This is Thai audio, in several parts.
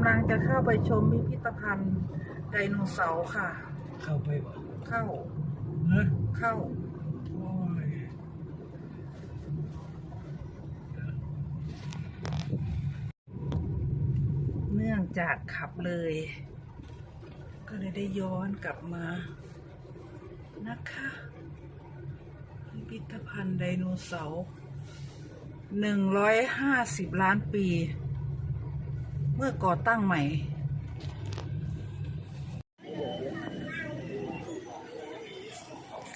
ำลังจะเข้าไปชมพิพิธภัณฑ์ไดโนเสาร์ค่ะ เข้าไปบ่เข้าเฮ้ยเข้า โอ้ยเนื่องจากขับเลย ก็เลยได้ย้อนกลับมานะคะพิพิธภัณฑ์ไดโนเสาร์หนึ่งร้อยห้าสิบล้านปี เมื่อก่อตั้งใหม่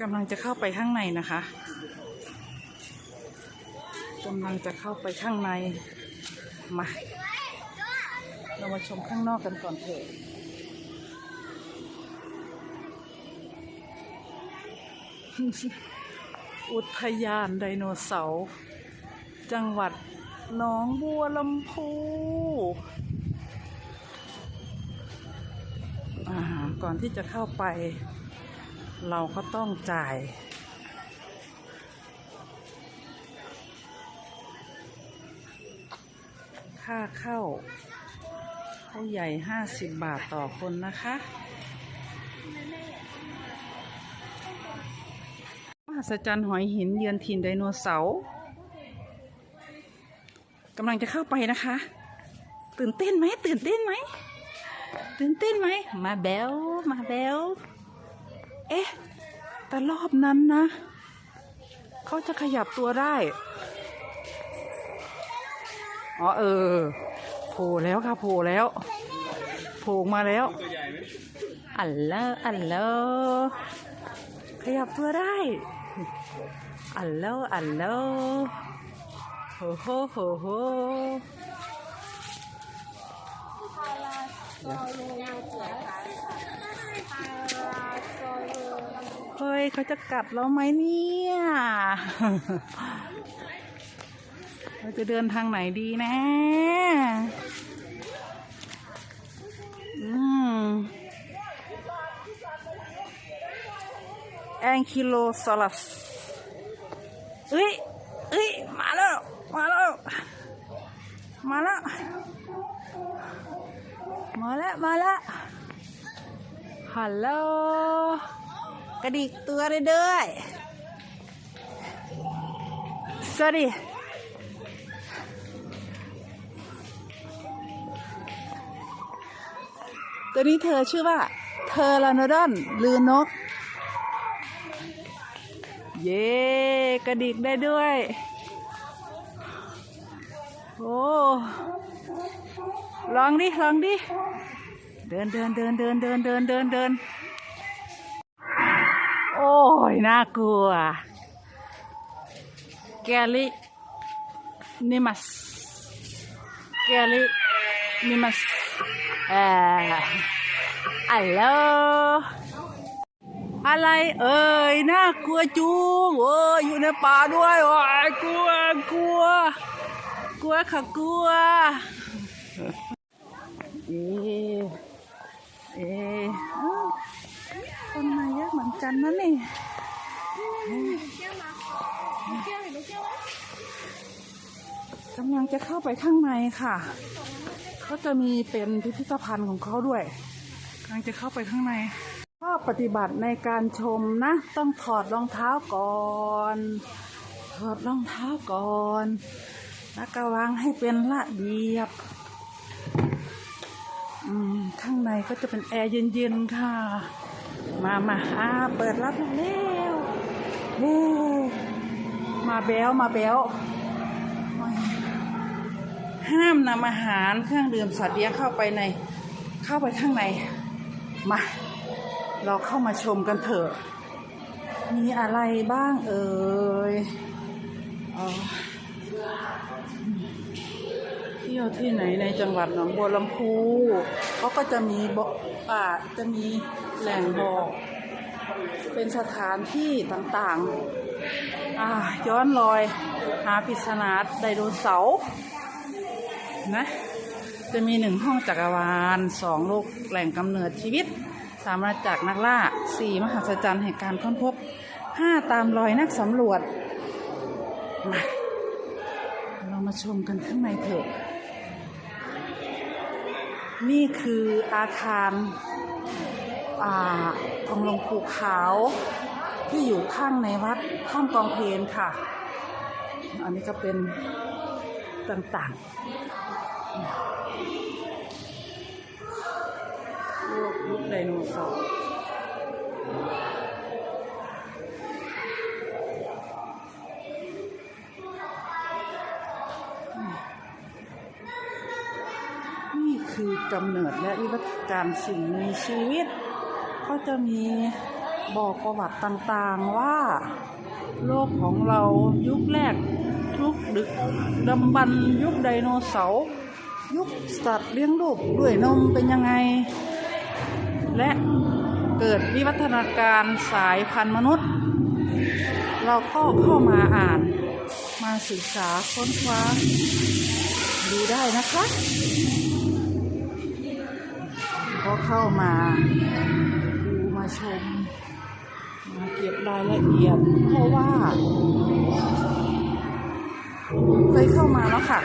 กำลังจะเข้าไปข้างในนะคะกำลังจะเข้าไปข้างใน มา เรามาชมข้างนอกกันก่อนเถอะอุทยานไดโนเสาร์ จังหวัดหนองบัวลำพู ก่อนที่จะเข้าไป เราก็ต้องจ่ายค่าเข้าผู้ใหญ่ห้าสิบบาทต่อคนนะคะ มหัศจรรย์หอยหินเยือนถิ่นไดโนเสาร์กำลังจะเข้าไปนะคะ ตื่นเต้นไหม ตื่นเต้นไหม ตื่นเต้นไหม มาแบลมาแบลเอ๊ะ แต่รอบนั้นนะ เขาจะขยับตัวได้ อ๋อเออ โผล่แล้วค่ะโผล่แล้ว โผล่มาแล้ว อัลเลออัลเลอขยับตัวได้ อัลเลออัลเลอโหโหโหโห เฮ้ยเขาจะกัดเราไหมเนี่ย เราจะเดินทางไหนดีนะ อืมแองคิโลซอลัสเอ้ยเอ้ย มาแล้ว มาแล้ว มาแล้ว มาล้วมาแล้วฮัลโหลกระดิกตัวได้ด้วยสวัสดีตัวนี้เธอชื่อว่าเทอลานดอนลือนก เย่กระดิกได้ด้วย โอ้ลองดิ ลองดิ เดินเดินเดินเดินเดินเดินเดินเดินโอ้ยน่ากลัว แกลินิมัสแกลินิมัสเอ่ออัลโหลอะไรเอ่ยน่ากลัวจูงโอ้ยอยู่ในป่าด้วยโอ้ยกลัวกลัว กลัวค่ะกลัวเอ๊ะ เอ๊ะอ้าวคนมาเยอะเหมือนกันนะนี่กำลังจะเข้าไปข้างในค่ะ เขาจะมีเป็นพิพิธภัณฑ์ของเขาด้วยกำลังจะเข้าไปข้างในข้อปฏิบัติในการชมนะ ต้องถอดรองเท้าก่อนถอดรองเท้าก่อน แล้วก็วางให้เป็นระเบียบ ข้างในก็จะเป็นแอร์เย็นๆค่ะ มามาอ่าเปิดรับเร็วเฮ้มาแบวมาแบวห้ามนำอาหารเครื่องดื่มสัตว์เลี้ยงเข้าไปใน เข้าไปข้างใน มา เราเข้ามาชมกันเถอะ มีอะไรบ้างเอ่ยอ๋อ ยวที่ไหนในจังหวัดหนองบัวลำพูเขาก็จะมีบอกป่าจะมีแหล่งบอก เป็นสถานที่ต่างๆ ย้อนรอยหาปริศนาไดโนเสาร์นะจะมีหนึ่งห้องจักรวาลสองโลกแหล่งกำเนิดชีวิตสามอาจักนักล่าสี่มหัศจรรย์แห่งการค้นพบห้าตามรอยนักสำรวจมาเรามาชมกันข้างในเถอะ นี่คืออาคารอาทองหลวงปู่ขาวที่อยู่ข้างในวัดข้างกองเพลนค่ะ อันนี้ก็เป็นต่างๆรูปรูปไดโนเสาร์ คือกำเนิดและวิวัฒนาการสิ่งมีชีวิต ก็จะมีบอกประวัติต่างๆว่า โลกของเรายุคแรกยุคดึกดำบรรยุคไดโนเสาร์ยุคสัตว์เลี้ยงลูกด้วยนมเป็นยังไง และเกิดวิวัฒนาการสายพันธุ์มนุษย์ เราก็เข้ามาอ่านมาศึกษาค้นคว้าดูได้นะคะ ก็เข้ามาดูมาชม มาเก็บรายละเอียด เพราะว่า เคยเข้ามาแล้วค่ะ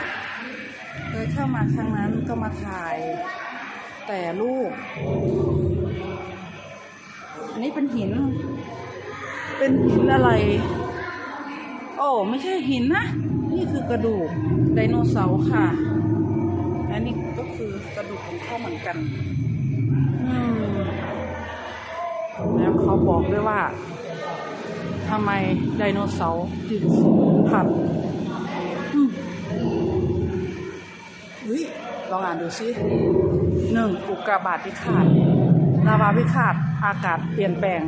เคยเข้ามาครั้งนั้นก็มาถ่าย แต่รูปอันนี้เป็นหิน เป็นหินอะไร โอ้ไม่ใช่หินนะ นี่คือกระดูกไดโนเสาร์ค่ะและนี่ก็คือกระดูกของเขาเหมือนกัน บอกด้วยว่าทำไมไดโนเสาร์ถึงสูญพันธุ์อืมเฮ้ยลองอ่านดูซิหนึ่งอุกกาบาตพิฆาตลาวาพิฆาตอากาศเปลี่ยนแปลง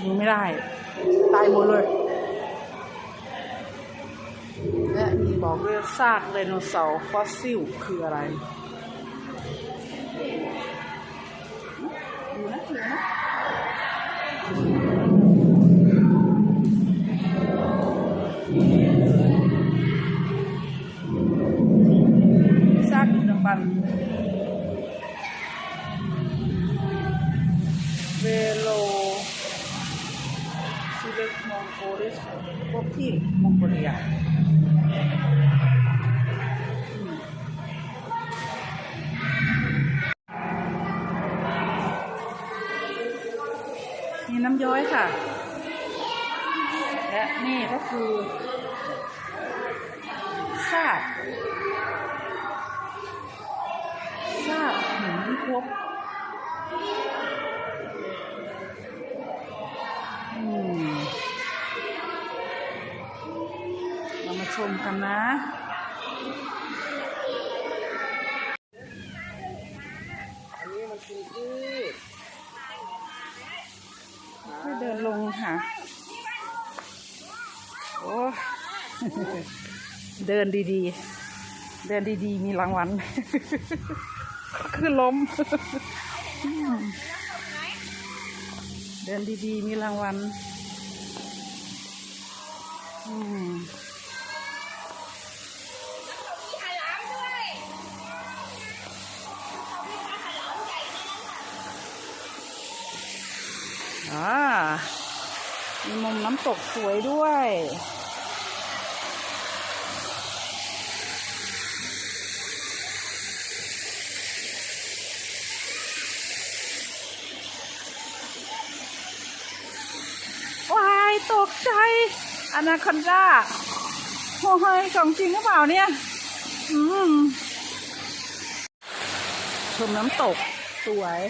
อยู่ไม่ได้ ตายหมดเลย และมีบอกด้วยซากไดโนเสาร์ฟอสซิลคืออะไรดูนะดูนะากดึกดำบรรพ์เวโลซิเลกมองโกลิสพวกที่มองโกเลียมมีน้ำย้อยค่ะ และนี่ก็คือซาก หินที่พบอืมเรามาชมกันนะอันนี้มันคือพืชค่อยเดินลงค่ะ โอ้เดินดีๆ เดินดีๆ มีรางวัล คือล้ม เดินดีๆ มีรางวัลอืมอ่ามีมุมน้ำตกสวยด้วย วายตกใจ อนาคอนดาโอ้ยของจริงหรือเปล่าเนี่ย อืม ชมน้ำตก สวย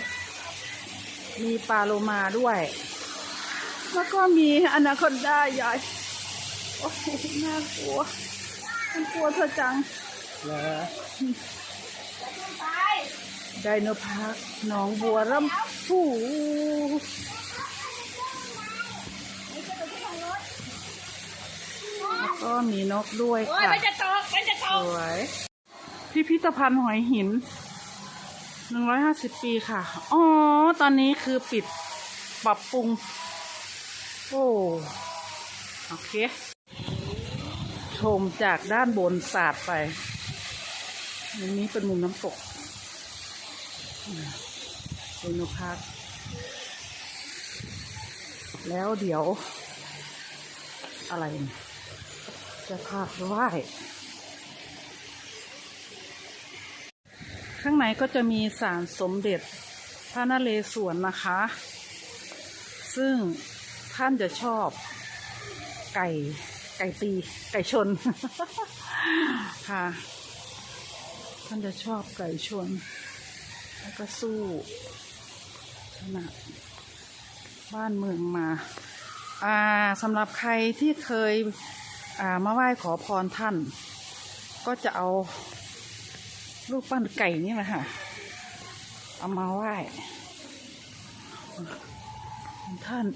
มีปลาโลมาด้วย แล้วก็มีอนาคอนดาใหญ่ โอ้โหน่ากลัวมันกลัวเธอจังเหรอไดโนพาร์คหนองบัวลำพู ก็มีนกด้วยโอ้ยค่ะมันจะตกมันจะตสกวย พิพิธภัณฑ์หอยหิน หนึ่งร้อยห้าสิบปีค่ะ อ๋อ ตอนนี้คือปิดปรับปรุง โอ้ โอเค ชมจากด้านบนสาดไปมุมนี้เป็นมุมน้ำตกเรโนพาร์คแล้วเดี๋ยว อะไรเนี่ย จะพาไหว้ข้างในก็จะมีศาลสมเด็จพระนเรศวรนะคะ ซึ่งท่านจะชอบไก่ไก่ตีไก่ชน ค่ะ ท่านจะชอบไก่ชน แล้วก็สู้ชนะบ้านเมืองมา อ่าสำหรับใครที่เคย มาไหว้ขอพรท่าน ก็จะเอารูปปั้นไก่นี่แหละค่ะ เอามาไหว้ท่าน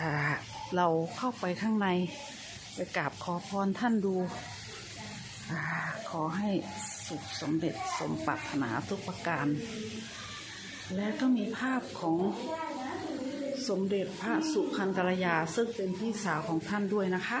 อาเราเข้าไปข้างใน ไปกราบขอพรท่านดูอาขอให้สุขสมเด็จสมปรารถนาทุกประการ และก็มีภาพของ สมเด็จพระสุพรรณกัลยาซึ่งเป็นพี่สาวของท่านด้วยนะคะ